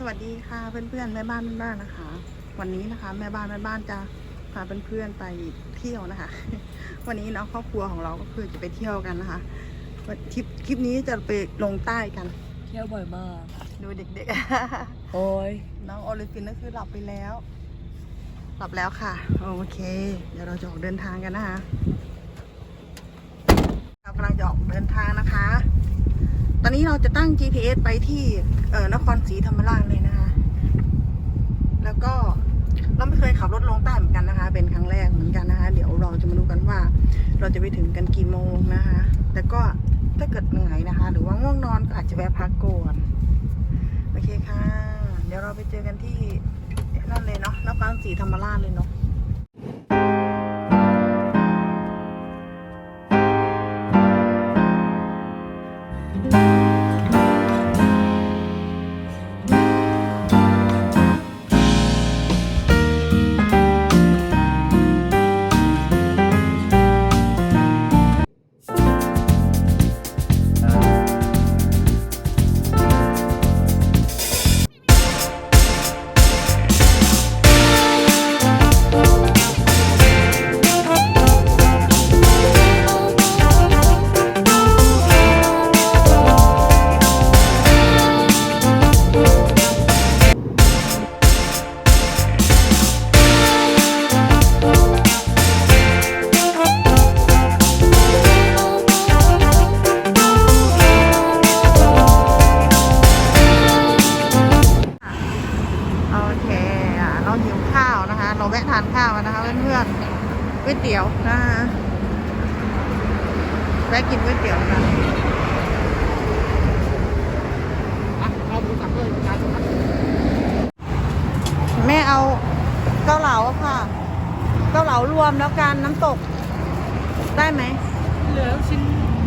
สวัสดีค่ะเพื่อนๆแม่บ้านแม่บ้านนะคะ วันนี้นะคะ แม่บ้านแม่บ้านจะพาเพื่อนๆไปเที่ยวนะคะ วันนี้เนาะครอบครัวของเราก็คือจะไปเที่ยวกันนะคะวันคลิปคลิปนี้จะไปลงใต้กัน เที่ยวบ่อยมากดูเด็กโอ้ยๆน้องโอลิฟินก็คือหลับไปแล้ว หลับแล้วค่ะ โอเค เดี๋ยวเราจะออกเดินทางกันนะคะเรากำลังจะออกเดินทางนะคะ ตอนนี้เราจะตั้ง GPS ไปที่เอ่อนครศรีธรรมราชเลยนะคะ แล้วก็เราไม่เคยขับรถลงใต้เหมือนกันนะคะ เป็นครั้งแรกเหมือนกันนะคะ เดี๋ยวเราจะมาดูกันว่า เราจะไปถึงกันกี่โมงนะคะ แต่ก็ถ้าเกิดเหนื่อยนะคะ หรือว่าง่วงนอนก็อาจจะแวะพักก่อนโอเคค่ะ เดี๋ยวเราไปเจอกันที่นั่นเลยเนาะนครศรีธรรมราชเลยเนาะ ก๋วยเตี๋ยวนะคะแวะกินก๋วยเตี๋ยวกันแม่เอาเกาเหลาค่ะ เกาเหลารวมแล้วกันน้ำตก ได้ไหม เหลือชิ้น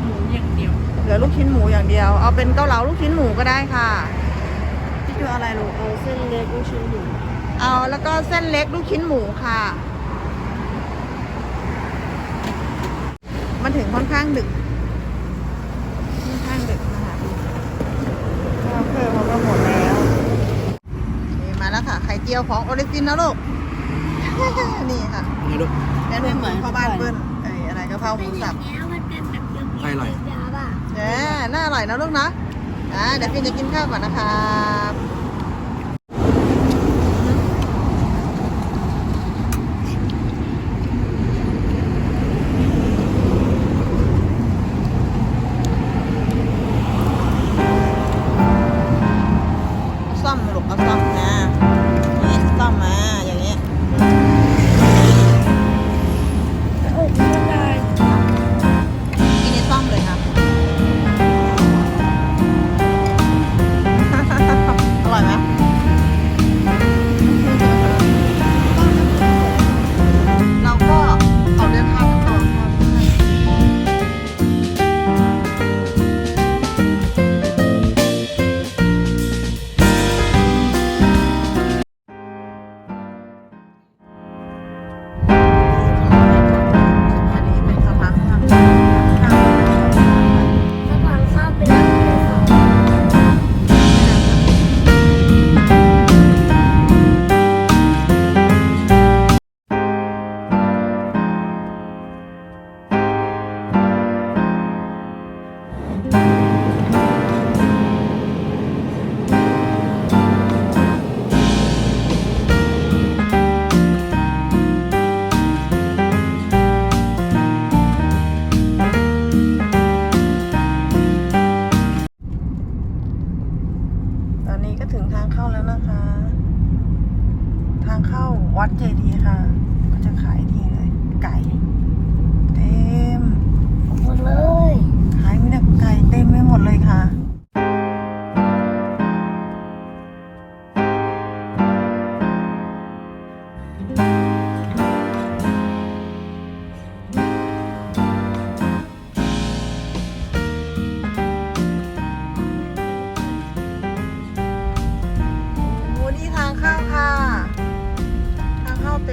หมูอย่างเดียว เหลือลูกชิ้นหมูอย่างเดียว เอาเป็นเกาเหลาลูกชิ้นหมูก็ได้ค่ะนี่คืออะไรลูกเอาเส้นเล็กลูกชิ้นหมู เอาแล้วก็เส้นเล็กลูกชิ้นหมูค่ะ มันถึงค่อนข้างดึก ค่อนข้างดึกนะคะข้าวเพิ่มมันก็หมดแล้วโอเคมาแล้วค่ะ ไข่เจียวของโอลิฟินนะลูก นี่ค่ะนี่ลูกแม่เหมือนพ่อบ้านเปิ้ลเอ้ยอะไรกะเพราหมูสับมันเป็นแบบเดียวใครอร่อยยาป่ะแหมน่าอร่อยนะลูกนะอ่าเดี๋ยวฟินจะกินข้าวก่อนนะครับ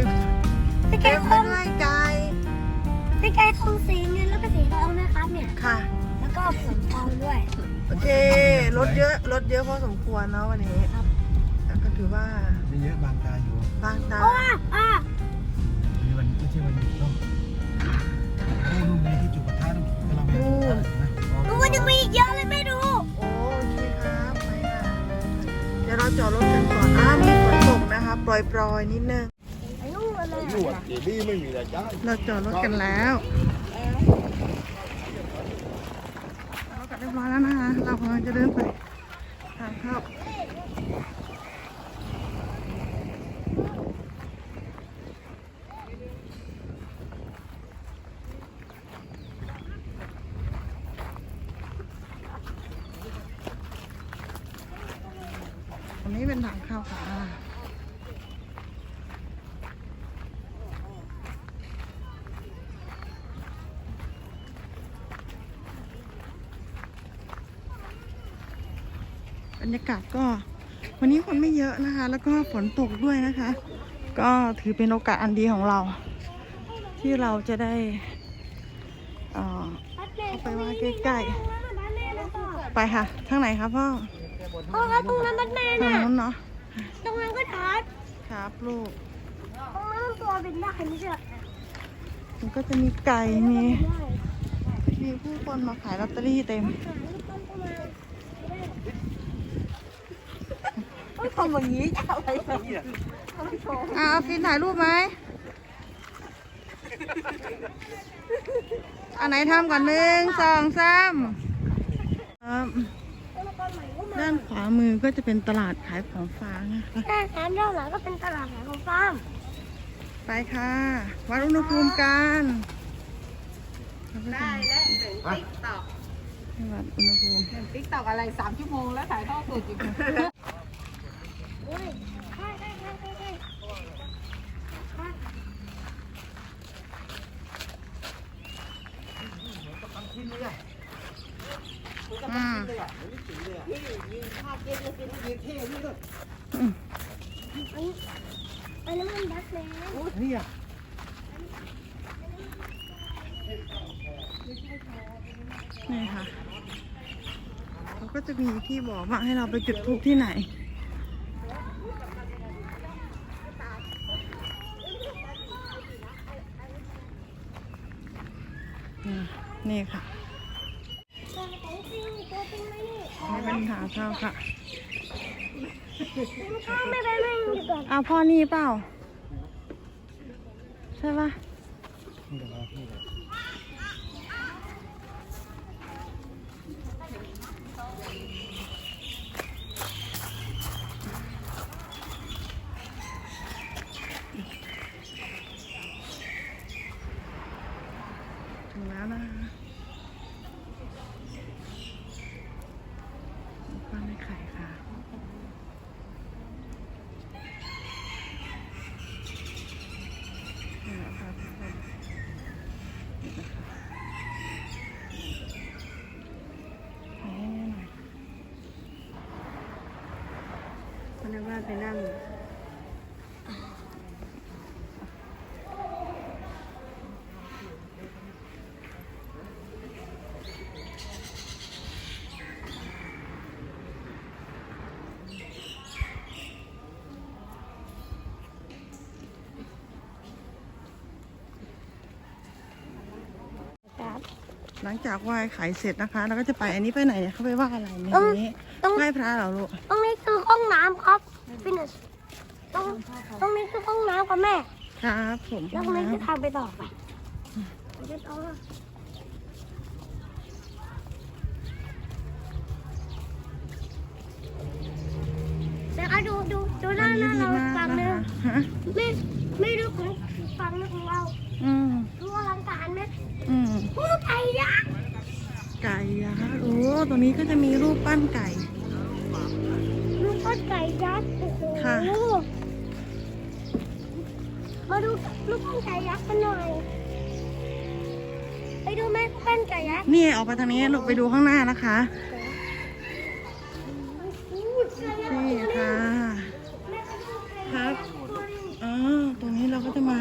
ทางเข้าเต็มพี่ไก่เต็มทไปองด้วยไก่พี่ไก่ทองสีเงินแล้วก็สีทองนะครับเนี่ย ค่ะ แล้วก็ผลทองด้วย โอเครถเยอะรถเยอะพอสมควรเนาะวันนี้ครับแต่ก็ถือว่าไม่เยอะบางตาอยู่บางตา อ้าอ้ามีวันไม่ใช่วันหยุดเนาะโอ้นู่นไงที่จุดประทัดกำลังไปจุดประทัดนะดูมันจะมีอีกเยอะเลยไม่ดูโอเคครับไปค่ะ เดี๋ยวเราจอดรถกันก่อนอ้ามีฝนตกนะคะปล่อยๆนิดนึง ไอ้ลูกอะไรวดเจดีไม่มีอะไรจ้าเราจอดรถกันแล้วเรากลับเรียบร้อยแล้วนะคะ เรากำลังจะเดินไปทางเข้าอันนี้เป็นทางเข้าค่ะ บรรยากาศก็วันนี้คนไม่เยอะนะคะ แล้วก็ฝนตกด้วยนะคะ ก็ถือเป็นโอกาสอันดีของเรา ที่เราจะได้เอ่อเอาไปไว้ใกล้ๆไปค่ะทางไหนครับพ่อพ่อครับตรงนั้นแบทแมนทางน่ะนู้นเนาะตรงนั้นก็ทัดครับลูกตรงนั้นมันตัวเป็นได้ไม่ใช่เหรอมันก็จะมีไก่มีมีผู้คนมาขายลอตเตอรี่เต็ม ทำอย่างนี้อะไรแบบอ่าเอาฟินถ่ายรูปไหมอันไหนทำก่อนหนึ่งสองสามครับด้านขวามือก็จะเป็นตลาดขายของฝากนะคะหน้าร้านด้านหลังก็เป็นตลาดขายของฟาร์มไปค่ะ วัดอุณหภูมิกันได้และหนึ่งติ๊กตอกวัดอุณหภูมิติ๊กตอกอะไรสามชั่วโมงแล้วถ่ายทอดสดอยู่ อืมอันนี้นมันแบทแมนนี่อะนี่ค่ะเขาก็จะมีที่บอกว่าให้เราไปจุดธูปที่ไหน นี่ค่ะไมนี่เป็นขาเท้าค่ะเข้าไม่ไปไม่ดีกว่าอ้าพ่อนี่เปล่า ใช่ปะ นี่เดี๋ยวเราพูดเลย ถึงแล้วนะคะป้าไม่ไข่ค่ะนี่แหละค่ะทุกคนนี่นะคะให้แม่หน่อย พนักงาน ไปนั่ง ครับหลังจากไหว้ไข่เสร็จนะคะเราก็จะไปอันนี้ไปไหนเนี่ยเขาไปไหว้อะไรในตรงนี้ตรงไหว้พระเหรอลูก ตรงนี้คือห้องน้ำครับ ฟินิชตรงตรงนี้คือห้องน้ำกับแม่ ครับผมแล้วตรงนี้คือทางไปต่อไปเดี๋ยวเอาเดี๋ยวเอาดูดูดูหวัน้านหนี้น้าดีเรามากฝั่งนะนึงคะฮะไม่ไม่ดูของฝั่งนึงของเราอืมดูอลังการไหมอืมโอ้ไก่ยักษ์ไก่ยักษ์โอ้ตัวนี้ก็จะมีรูปปั้นไก่ลูกปั้น ไก่ยักษ์โอ้โหค่ะ มาดูลูกปั้นไก่ยักษ์กันหน่อย ไปดูแม่ปั้นไก่ยักษ์นี่ออกไปทางนี้ลูกไปดูข้างหน้านะคะนี่ค่ะครับอ๋อตรงนี้เราก็จะมา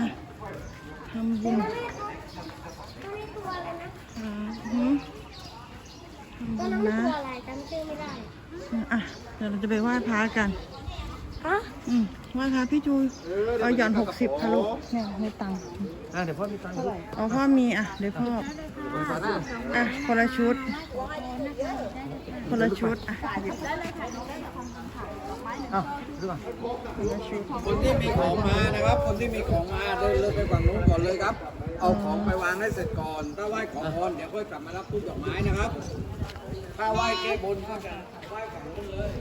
ทำบุญครับหืมทำตอบุนญนั้นมันนะ ตัวอะไรจำชื่อไม่ได้ อะ เดี๋ยวเราจะไปไหว้พระกันไปอืมว่าค่ะพี่จูเอาหย่อนหกสิบค่ะลูกเนี่ยในตังค์อะเดี๋ยวพ่อมีตังค์เอาพ่อมีอะเดี๋ยวพ่ออะคนละชุดคนละชุดอะหยิบเอ้าดูก่อนคนที่มีของมานะครับ คนที่มีของมาเดินเลยไปฝั่งนู้นก่อนเลยครับ เอาของไปวางให้เสร็จก่อน ถ้าไหว้ขอพรเดี๋ยวค่อยกลับมารับตู้ดอกไม้นะครับ ถ้าไหว้แก้บนก็จะไหว้ฝั่งนู้นเลย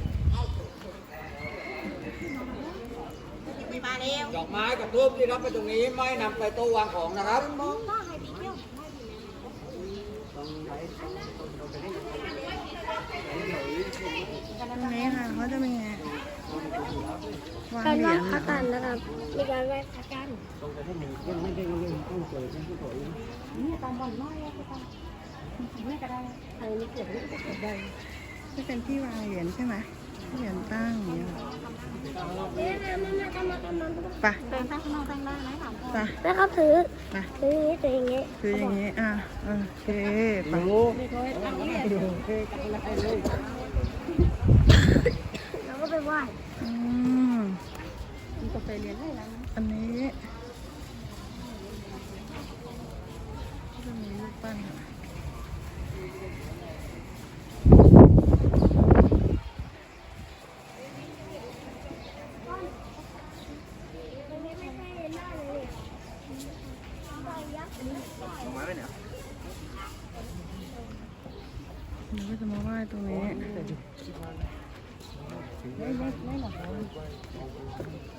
ดอกไม้กับทูบที่รับไปตรงนี้ไม่นำไปโต๊ะวางของนะครับตรงนี้ค่ะเขาจะมีวาง การเหไหรีว้ยญพระกันนะครับมีการไหว้พระกันที่เป็นที่วางเหรียญใช่ไหมเหรียญตั้งอย่างเงี้ยเนี่ยนะมันมาทำมาทำมาไปเดินไปข้างนอกได้ไหมถามไปแล้วเขาถือไปถืออย่างนี้ถืออย่างนี้คืออย่างนี้อะโอเคไปแล้วก็ ไปไหว้อืมมีกาแฟเรียนได้แล้วอันนี้จะมีรูปปั้นค่ะเดี๋ยวก็จะมาไหว้ตรงนี้ 没没没こえな。